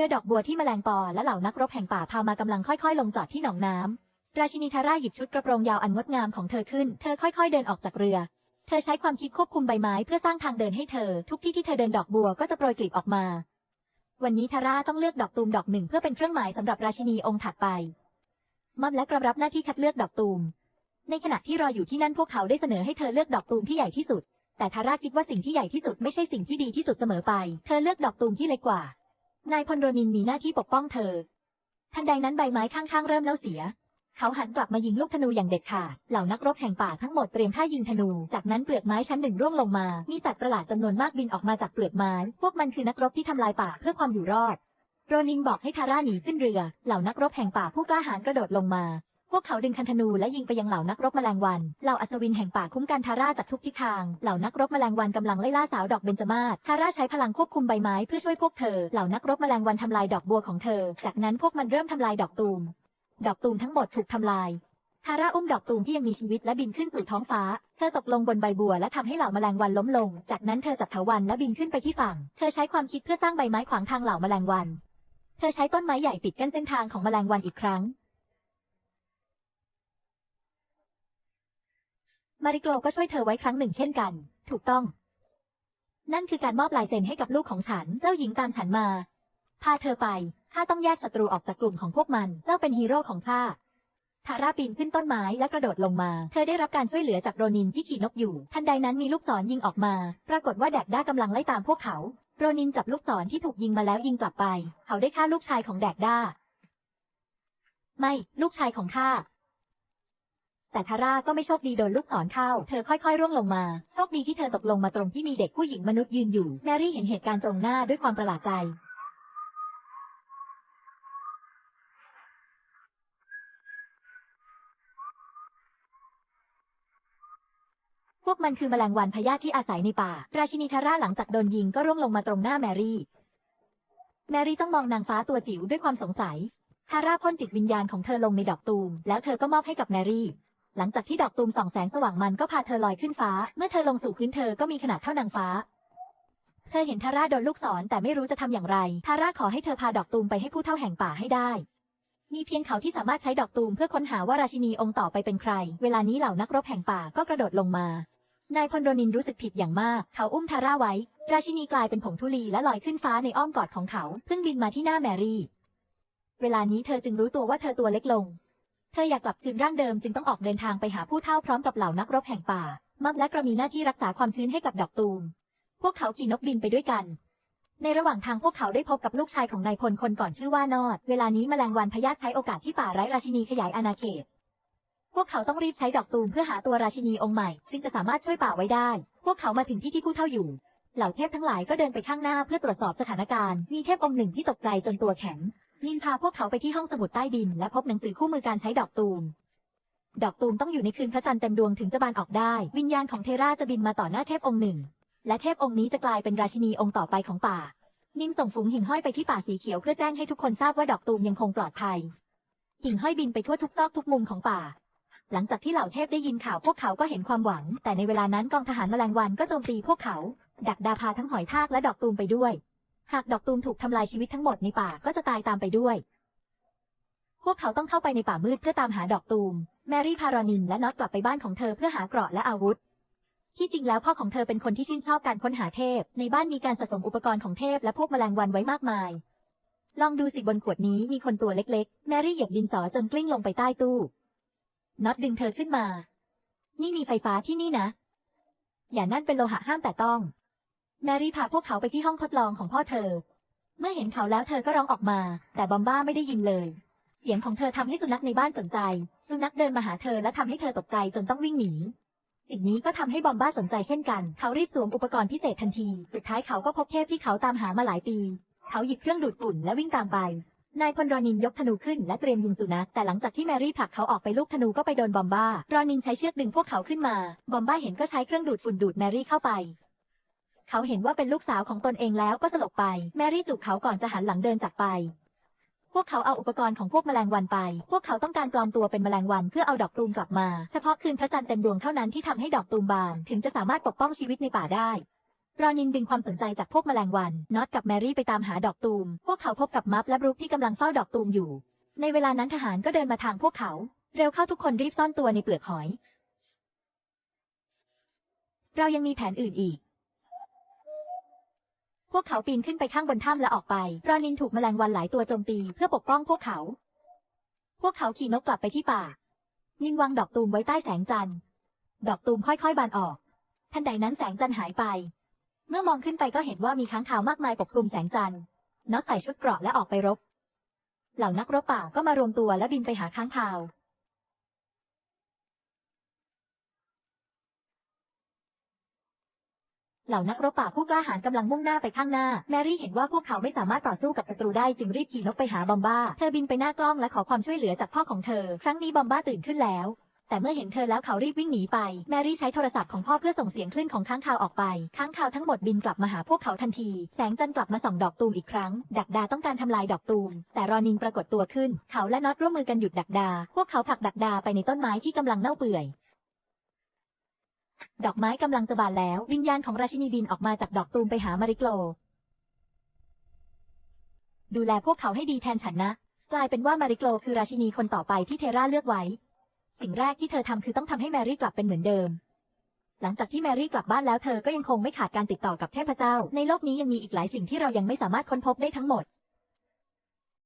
รือดอกบัวที่แมลงปอและเหล่านักรบแห่งป่าพามากำลังค่อยๆ ลงจอดที่หนองน้ำ ราชินีทาร่าหยิบชุดกระโปรงยาวอันงดงามของเธอขึ้น เธอค่อยๆ เดินออกจากเรือ เธอใช้ความคิดควบคุมใบไม้เพื่อสร้างทางเดินให้เธอ ทุกที่ที่เธอเดินดอกบัวก็จะโปรยกลีบออกมา วันนี้ทาร่าต้องเลือกดอกตูมดอกหนึ่งเพื่อเป็นเครื่องหมายสำหรับราชินีองค์ถัดไป มัมและกระรับหน้าที่คัดเลือกดอกตูม ในขณะที่รออยู่ที่นั่นพวกเขาได้เสนอให้เธอเลือกดอกตูมที่ใหญ่ที่สุด แต่ทาร่าคิดว่าสิ่งที่ใหญ่ที่สุดไม่ใช่สิ่งที่ดีที่สุดเสมอไป เธอเลือกดอกตูมที่เล็กกว่า นายพลโรนินมีหน้าที่ปกป้องเธอ ทันใดนั้นใบไม้ข้างๆเริ่มเล่าเสีย เขาหันกลับมายิงลูกธนูอย่างเด็ดขาด เหล่านักรบแห่งป่าทั้งหมดเตรียมท่ายิงธนู จากนั้นเปลือกไม้ชั้นหนึ่งร่วงลงมา มีสัตว์ประหลาดจำนวนมากบินออกมาจากเปลือกไม้ พวกมันคือนักรบที่ทำลายป่าเพื่อความอยู่รอด โรนินบอกให้ทาร่าหนีขึ้นเรือ เหล่านักรบแห่งป่าผู้กล้าหาญกระโดดลงมา พวกเขาดึงคันธนูและยิงไปยังเหล่านักรบแมลงวัน เหล่าอัศวินแห่งป่าคุ้มกันทาร่าจากทุกทิศทาง เหล่านักรบแมลงวันกำลังไล่ล่าสาวดอกเบญจมาศทาร่าใช้พลังควบคุมใบไม้เพื่อช่วยพวกเธอ เหล่านักรบแมลงวันทำลายดอกบัวของเธอ จากนั้นพวกมันเริ่มทำลายดอกตูม ดอกตูมทั้งหมดถูกทำลายทาร่าอุ้มดอกตูมที่ยังมีชีวิตและบินขึ้นสู่ท้องฟ้า เธอตกลงบนใบบัวและทำให้เหล่าแมลงวันล้มลง จากนั้นเธอจับเถาวันและบินขึ้นไปที่ฝั่ง เธอใช้ความคิดเพื่อสร้างใบไม้ขวางทางเหล่าแมลงวัน เธอใช้ต้นไม้ใหญ่ปิดกั้นเส้นทางของแมลงวันอีกครั้ง มาริโกลก็ช่วยเธอไว้ครั้งหนึ่งเช่นกัน ถูกต้อง นั่นคือการมอบลายเซ็นให้กับลูกของฉัน เจ้าหญิงตามฉันมา พาเธอไป ข้าต้องแยกศัตรูออกจากกลุ่มของพวกมัน เจ้าเป็นฮีโร่ของข้า ทาร่าปีนขึ้นต้นไม้และกระโดดลงมา เธอได้รับการช่วยเหลือจากโรนินที่ขี่นกอยู่ ทันใดนั้นมีลูกศรยิงออกมา ปรากฏว่าแดกด้ากำลังไล่ตามพวกเขา โรนินจับลูกศรที่ถูกยิงมาแล้วยิงกลับไป เขาได้ฆ่าลูกชายของแดกด้า ไม่ ลูกชายของข้า แต่ทาร่าก็ไม่โชคดีโดนลูกศรเข้า เธอค่อยๆ ร่วงลงมา โชคดีที่เธอตกลงมาตรงที่มีเด็กผู้หญิงมนุษย์ยืนอยู่ แมรี่เห็นเหตุการณ์ตรงหน้าด้วยความประหลาดใจ พวกมันคือแมลงวันพยาธิที่อาศัยในป่า ราชินีทาร่าหลังจากโดนยิงก็ร่วงลงมาตรงหน้าแมรี่ แมรี่ต้องมองนางฟ้าตัวจิ๋วด้วยความสงสัยทาร่าพ่นจิตวิญญาณของเธอลงในดอกตูม แล้วเธอก็มอบให้กับแมรี่ หลังจากที่ดอกตูมส่องแสงสว่างมันก็พาเธอลอยขึ้นฟ้า เมื่อเธอลงสู่พื้นเธอก็มีขนาดเท่านางฟ้า เธอเห็นทาร่าโดนลูกศรแต่ไม่รู้จะทำอย่างไร ทาร่าขอให้เธอพาดอกตูมไปให้ผู้เท่าแห่งป่าให้ได้ มีเพียงเขาที่สามารถใช้ดอกตูมเพื่อค้นหาว่าราชินีองค์ต่อไปเป็นใคร เวลานี้เหล่านักรบแห่งป่าก็กระโดดลงมา นายพลโรนินรู้สึกผิดอย่างมาก เขาอุ้มทาร่าไว้ ราชินีกลายเป็นผงธุลีและลอยขึ้นฟ้าในอ้อมกอดของเขา เพิ่งบินมาที่หน้าแมรี่ เวลานี้เธอจึงรู้ตัวว่าเธอตัวเล็กลง เธออยากกลับคืนร่างเดิมจึงต้องออกเดินทางไปหาผู้เฒ่าพร้อมกับเหล่านักรบแห่งป่า มักและกระมีหน้าที่รักษาความชื้นให้กับดอกตูม พวกเขาขี่นกบินไปด้วยกัน ในระหว่างทางพวกเขาได้พบกับลูกชายของนายพลคนก่อนชื่อว่านอด เวลานี้แมลงวันพยาธิใช้โอกาสที่ป่าไร้ราชินีขยายอาณาเขต พวกเขาต้องรีบใช้ดอกตูมเพื่อหาตัวราชินีองค์ใหม่ซึ่งจะสามารถช่วยป่าไว้ได้ พวกเขามาถึงที่ที่ผู้เฒ่าอยู่ เหล่าเทพทั้งหลายก็เดินไปข้างหน้าเพื่อตรวจสอบสถานการณ์ มีเทพองค์หนึ่งที่ตกใจจนตัวแข็ง นินพาพวกเขาไปที่ห้องสมุดใต้ดิน และพบหนังสือคู่มือการใช้ดอกตูม ดอกตูมต้องอยู่ในคืนพระจันทร์เต็มดวงถึงจะบานออกได้ วิญญาณของเทราจะบินมาต่อหน้าเทพองค์หนึ่ง และเทพองค์นี้จะกลายเป็นราชินีองค์ต่อไปของป่า นิมส่งฝูงหิ่งห้อยไปที่ป่าสีเขียวเพื่อแจ้งให้ทุกคนทราบว่าดอกตูมยังคงปลอดภัย หิ่งห้อยบินไปทั่วทุกซอกทุกมุมของป่า หลังจากที่เหล่าเทพได้ยินข่าวพวกเขาก็เห็นความหวัง แต่ในเวลานั้นกองทหารแมลงวันก็โจมตีพวกเขา ดักดาพาทั้งหอยทากและดอกตูมไปด้วย หากดอกตูมถูกทำลายชีวิตทั้งหมดในป่าก็จะตายตามไปด้วย พวกเขาต้องเข้าไปในป่ามืดเพื่อตามหาดอกตูม แมรี่พารอนินและน็อตกลับไปบ้านของเธอเพื่อหาเกราะและอาวุธ ที่จริงแล้วพ่อของเธอเป็นคนที่ชื่นชอบการค้นหาเทพ ในบ้านมีการสะสมอุปกรณ์ของเทพและพวกแมลงวันไว้มากมาย ลองดูสิบนขวดนี้มีคนตัวเล็กๆ แมรี่เหยียบดินสอจนกลิ้งลงไปใต้ตู้ น็อตดึงเธอขึ้นมา นี่มีไฟฟ้าที่นี่นะ อย่านั่นเป็นโลหะห้ามแต่ต้อง แมรี่พาพวกเขาไปที่ห้องทดลองของพ่อเธอ เมื่อเห็นเขาแล้วเธอก็ร้องออกมา แต่บอมบ้าไม่ได้ยินเลย เสียงของเธอทำให้สุนัขในบ้านสนใจ สุนัขเดินมาหาเธอและทำให้เธอตกใจจนต้องวิ่งหนี สิ่งนี้ก็ทำให้บอมบ้าสนใจเช่นกัน เขารีบสวมอุปกรณ์พิเศษทันที สุดท้ายเขาก็พบเทพที่เขาตามหามาหลายปี เขาหยิบเครื่องดูดฝุ่นและวิ่งตามไป นายพลรอนินยกธนูขึ้นและเตรียมยิงสุนัข แต่หลังจากที่แมรี่ผลักเขาออกไปลูกธนูก็ไปโดนบอมบ้า รอนินใช้เชือกดึงพวกเขาขึ้นมา บอมบ้าเห็นก็ใช้เครื่องดูดฝุ่นดูดแมรี่เข้าไป เขาเห็นว่าเป็นลูกสาวของตนเองแล้วก็สลบไป แมรี่จูบเขาก่อนจะหันหลังเดินจากไป พวกเขาเอาอุปกรณ์ของพวกแมลงวันไป พวกเขาต้องการปลอมตัวเป็นแมลงวันเพื่อเอาดอกตูมกลับมา เฉพาะคืนพระจันทร์เต็มดวงเท่านั้นที่ทำให้ดอกตูมบาน ถึงจะสามารถปกป้องชีวิตในป่าได้รอนินดึงความสนใจจากพวกแมลงวันน็อตกับแมรี่ไปตามหาดอกตูม พวกเขาพบกับมัฟและบรุกที่กำลังเฝ้าดอกตูมอยู่ ในเวลานั้นทหารก็เดินมาทางพวกเขา เร็วเข้าทุกคนรีบซ่อนตัวในเปลือกหอย เรายังมีแผนอื่นอีก พวกเขาปีนขึ้นไปข้างบนถ้ำและออกไปรอนินถูกแมลงวันหลายตัวโจมตีเพื่อปกป้องพวกเขา พวกเขาขี่นกกลับไปที่ป่า นินวางดอกตูมไว้ใต้แสงจันทร์ ดอกตูมค่อยๆบานออก ทันใดนั้นแสงจันทร์หายไป เมื่อมองขึ้นไปก็เห็นว่ามีค้างคาวมากมายปกคลุมแสงจันทร์น็อตใส่ชุดเกราะและออกไปรบ เหล่านักรบป่าก็มารวมตัวและบินไปหาค้างคาว เหล่านักรบป่าผู้กล้าหาญกำลังมุ่งหน้าไปข้างหน้า แมรี่เห็นว่าพวกเขาไม่สามารถต่อสู้กับศัตรูได้จึงรีบขี่นกไปหาบอมบ้า เธอบินไปหน้ากล้องและขอความช่วยเหลือจากพ่อของเธอ ครั้งนี้บอมบ้าตื่นขึ้นแล้ว แต่เมื่อเห็นเธอแล้วเขารีบวิ่งหนีไป แมรี่ใช้โทรศัพท์ของพ่อเพื่อส่งเสียงคลื่นของค้างคาวออกไป ค้างคาวทั้งหมดบินกลับมาหาพวกเขาทันที แสงจันทร์กลับมาส่องดอกตูมอีกครั้ง ดักดาต้องการทำลายดอกตูม แต่รอนินปรากฏตัวขึ้น เขาและน็อตร่วมมือกันหยุดดักดา พวกเขาผลักดักดาไปในต้นไม้ที่กำลังเน่าเปื่อย ดอกไม้กำลังจะบานแล้ว วิญญาณของราชินีบินออกมาจากดอกตูมไปหามาริโกล ดูแลพวกเขาให้ดีแทนฉันนะ กลายเป็นว่ามาริโกลคือราชินีคนต่อไปที่เทราเลือกไว้ สิ่งแรกที่เธอทำคือต้องทำให้แมรี่กลับเป็นเหมือนเดิม หลังจากที่แมรี่กลับบ้านแล้วเธอก็ยังคงไม่ขาดการติดต่อกับเทพเจ้า ในโลกนี้ยังมีอีกหลายสิ่งที่เรายังไม่สามารถค้นพบได้ทั้งหมด